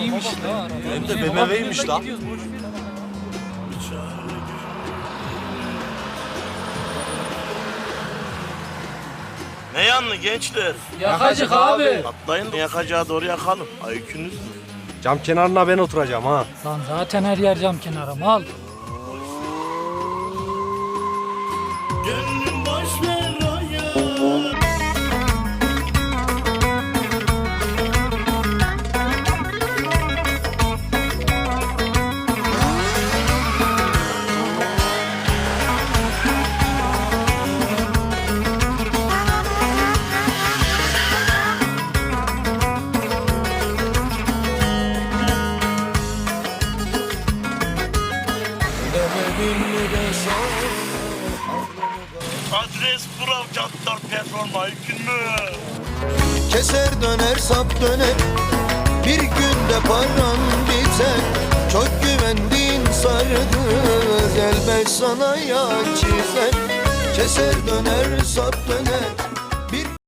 İyiymiş la. Hem de. BMW'ymiş la. Ne yanlı gençler? Yakacık abi. Atlayın da yakacağı doğru yakalım. Aykünüz mü? Cam kenarına ben oturacağım ha. Lan zaten her yer cam kenarı mal. Gönlüm Adres Burav Cattar Petrol Aykün mü? Keser döner sap döner Bir günde paran biter Çok güvendiğin sardı Elbet sana yağ çizer Keser döner sap döner